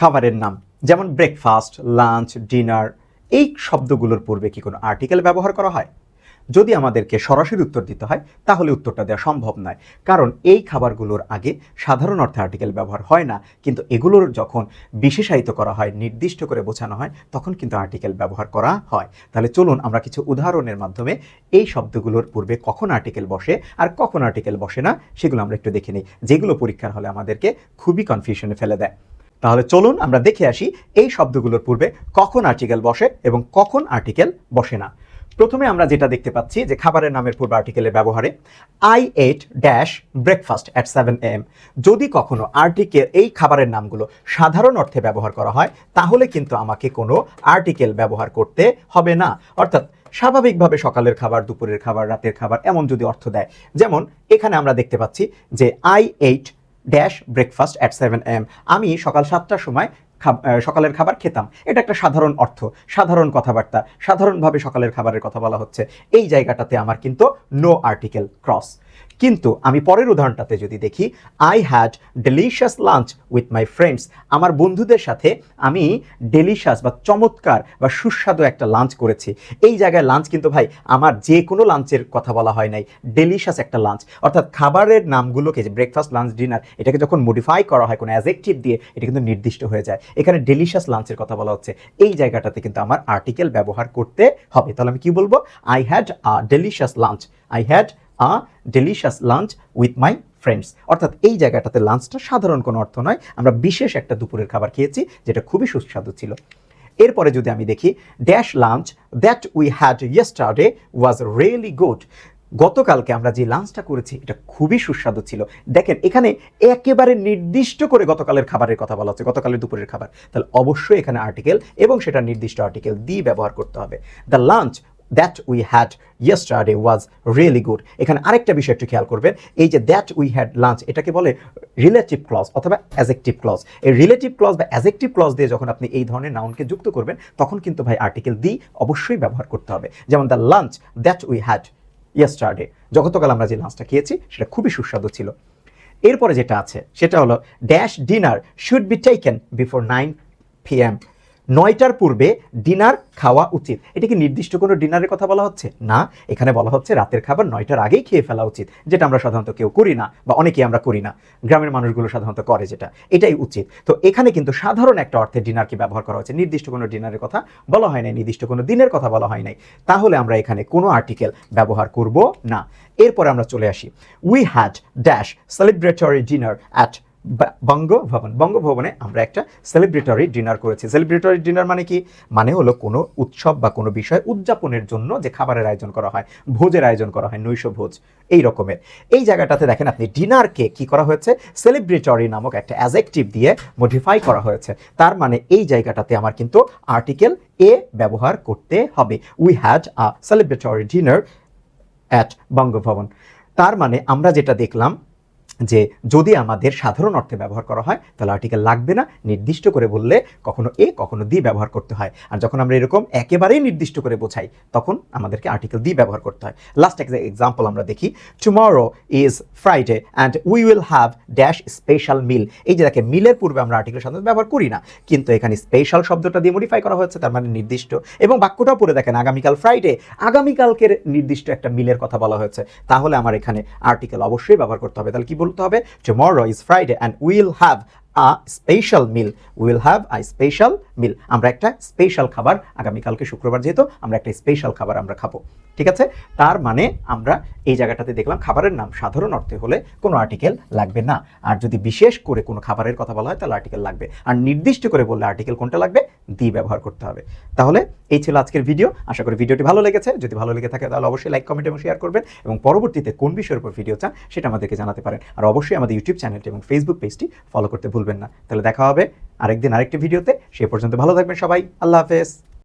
খাবারের নাম, যেমন ব্রেকফাস্ট লাঞ্চ ডিনার এই শব্দগুলোর পূর্বে কি কোনো আর্টিকেল ব্যবহার করা হয়? যদি আমাদেরকে সরাসরি উত্তর দিতে হয়, তাহলে উত্তরটা দেওয়া সম্ভব নয়। কারণ এই খাবারগুলোর আগে সাধারণ অর্থে আর্টিকেল ব্যবহার হয় না, কিন্তু এগুলোর যখন বিশেষায়িত করা হয়, নির্দিষ্ট করে বোঝানো হয়, তখন কিন্তু আর্টিকেল ব্যবহার করা হয়। তাহলে চলুন আমরা কিছু উদাহরণের মাধ্যমে এই শব্দগুলোর পূর্বে কখন আর্টিকেল বসে আর কখন আর্টিকেল বসে না, সেগুলো আমরা একটু দেখে নিই, যেগুলো পরীক্ষার হলে আমাদেরকে খুবই কনফিউশনে ফেলে দেয়। তাহলে চলুন আমরা দেখে আসি এই শব্দগুলোর পূর্বে কখন আর্টিকেল বসে এবং কখন আর্টিকেল বসে না। প্রথমে আমরা যেটা দেখতে পাচ্ছি যে খাবারের নামের পূর্বে আর্টিকেলের ব্যবহারে I ate dash breakfast at seven am যদি কখনো আর্টিকেল এই খাবারের নামগুলো সাধারণ অর্থে ব্যবহার করা হয়, তাহলে কিন্তু আমাকে কোনো আর্টিকেল ব্যবহার করতে হবে না। অর্থাৎ স্বাভাবিকভাবে সকালের খাবার, দুপুরের খাবার, রাতের খাবার এমন যদি অর্থ দেয়। যেমন এখানে আমরা দেখতে পাচ্ছি যে I ate dash breakfast at seven am আমি সকাল সাতটার সময় সকালের খাবার খেতাম। এটা একটা সাধারণ অর্থ, সাধারণ কথাবার্তা। সাধারণভাবে সকালের খাবারের কথা বলা হচ্ছে। এই জায়গাটাতে আমার কিন্তু নো আর্টিকেল ক্রস কিন্তু আমি পরের উদাহরণটাতে যদি দেখি I had delicious lunch with my friends আমার বন্ধুদের সাথে আমি ডেলিশিয়াস বা চমৎকার বা সুস্বাদু একটা লাঞ্চ করেছি। এই জায়গায় লাঞ্চ কিন্তু ভাই, আমার যে কোনো লাঞ্চের কথা বলা হয় নাই। ডেলিশিয়াস একটা লাঞ্চ অর্থাৎ খাবারের নামগুলোকে যে ব্রেকফাস্ট লাঞ্চ ডিনার এটাকে যখন মডিফাই করা হয় কোনো অ্যাজেক্টিভ দিয়ে, এটা কিন্তু নির্দিষ্ট হয়ে যায়। এখানে ডেলিশিয়াস লাঞ্চের কথা বলা হচ্ছে। এই জায়গাটাতে কিন্তু আমার আর্টিকেল ব্যবহার করতে হবে। তাহলে আমি কি বলব? I had a delicious lunch I had a delicious lunch with my friends অর্থাৎ এই জায়গাটাতে লাঞ্চটা সাধারণ কোনো অর্থ নয়। আমরা বিশেষ একটা দুপুরের খাবার খেয়েছি, যেটা খুবই সুস্বাদু ছিল। এরপরে যদি আমি দেখি dash lunch that we had yesterday was really good গতকালকে আমরা যে লাঞ্চটা করেছি, এটা খুবই সুস্বাদু ছিল। দেখেন, এখানে একেবারে নির্দিষ্ট করে গতকালের খাবারের কথা বলা হচ্ছে, গতকালের দুপুরের খাবার। তাহলে অবশ্যই এখানে আর্টিকেল এবং সেটা নির্দিষ্ট আর্টিকেল দিয়ে ব্যবহার করতে হবে। The lunch that we had yesterday was really good এখানে আরেকটা বিষয় একটু খেয়াল করবেন, এই যে দ্যাট উই হ্যাড লাঞ্চ এটাকে বলে রিলেটিভ ক্লজ অথবা অ্যাজেক্টিভ ক্লজ এই রিলেটিভ ক্লজ বা অ্যাজেক্টিভ ক্লজ দিয়ে যখন আপনি এই ধরনের নাউনকে যুক্ত করবেন, তখন কিন্তু ভাই আর্টিকেল দি অবশ্যই ব্যবহার করতে হবে। যেমন the lunch that we had yesterday যতকাল আমরা যে লাঞ্চটা খেয়েছি, সেটা খুবই সুস্বাদু ছিল। এরপরে যেটা আছে, সেটা হলো dash dinner should be taken before nine pm নয়টার পূর্বে ডিনার খাওয়া উচিত। এটা কি নির্দিষ্ট কোনো ডিনারের কথা বলা হচ্ছে? না, এখানে বলা হচ্ছে রাতের খাবার নয়টার আগেই খেয়ে ফেলা উচিত, যেটা আমরা সাধারণত কেউ করি না বা অনেকেই আমরা করি না। গ্রামের মানুষগুলো সাধারণত করে যেটা, এটাই উচিত। তো এখানে কিন্তু সাধারণ একটা অর্থে ডিনারকে ব্যবহার করা হচ্ছে নির্দিষ্ট কোনো ডিনারের কথা বলা হয় নাই, নির্দিষ্ট কোনো দিনের কথা বলা হয় নাই। তাহলে আমরা এখানে কোনো আর্টিকেল ব্যবহার করব না। এরপরে আমরা চলে আসি। We had dash celebratory dinner at Bangabhaban, বঙ্গভবনে আমরা একটা সেলিব্রেটরি ডিনার করেছি। সেলিব্রেটরি ডিনার মানে কি? মানে হলো কোনো উৎসব বা কোনো বিষয় উদযাপনের জন্য যে খাবারের আয়োজন করা হয়, ভোজের আয়োজন করা হয়, নৈশ ভোজ, এই রকমের। এই জায়গাটাতে দেখেন আপনি ডিনারকে কি করা হয়েছে? সেলিব্রেটরি নামক একটা অ্যাজেক্টিভ দিয়ে মডিফাই করা হয়েছে। তার মানে এই জায়গাটাতে আমার কিন্তু আর্টিকেল এ ব্যবহার করতে হবে। We had a celebratory dinner at Bangabhaban. তার মানে আমরা যেটা দেখলাম যে যদি আমাদের সাধারণ অর্থে ব্যবহার করা হয়, তাহলে আর্টিকেল লাগবে না, নির্দিষ্ট করে বললে কখনো এ, কখনো দি ব্যবহার করতে হয়। আর যখন আমরা এরকম একেবারেই নির্দিষ্ট করে বোঝাই, তখন আমাদেরকে আর্টিকেল দি ব্যবহার করতে হয়। লাস্ট একটা এক্সাম্পল আমরা দেখি tomorrow is Friday and we will have dash special meal এই যে দেখে মিলের পূর্বে আমরা আর্টিকেল সাধারণত ব্যবহার করি না, কিন্তু এখানে স্পেশাল শব্দটা দিয়ে মডিফাই করা হয়েছে, তার মানে নির্দিষ্ট। এবং বাক্যটাও পড়ে দেখেন, আগামীকাল ফ্রাইডে আগামীকালকের নির্দিষ্ট একটা মিলের কথা বলা হয়েছে। তাহলে আমার এখানে আর্টিকেল অবশ্যই ব্যবহার করতে হবে। তাহলে কি বলতে হবে tomorrow is Friday and will have a special meal will have a special meal আমরা একটা স্পেশাল খাবার আগামীকালকে শুক্রবার যেহেতু, আমরা একটা স্পেশাল খাবার আমরা খাব। ঠিক আছে? তার মানে আমরা এই জায়গাটাতে দেখলাম খাবারের নাম সাধারণ অর্থে হলে কোনো আর্টিকেল লাগবে না। আর যদি বিশেষ করে কোনো খাবারের কথা বলা হয়, তাহলে আর্টিকেল লাগবে। আর নির্দিষ্ট করে বললে আর্টিকেল কোনটা লাগবে? দি ব্যবহার করতে হবে। তাহলে এই ছিল আজকের ভিডিও আশা করি ভিডিওটি ভালো লেগেছে। যদি ভালো লেগে থাকে তাহলে অবশ্যই লাইক কমেন্ট এবং শেয়ার করবেন এবং পরবর্তীতে কোন বিষয়ের উপর ভিডিও চান সেটা আমাদেরকে জানাতে পারেন। আর অবশ্যই আমাদের ইউটিউব চ্যানেলটি এবং ফেসবুক পেজটি ফলো করতে ভুলবেন না। তাহলে দেখা হবে আরেকদিন আরেকটি ভিডিওতে সে পর্যন্ত ভালো থাকবেন সবাই। আল্লাহ হাফেজ।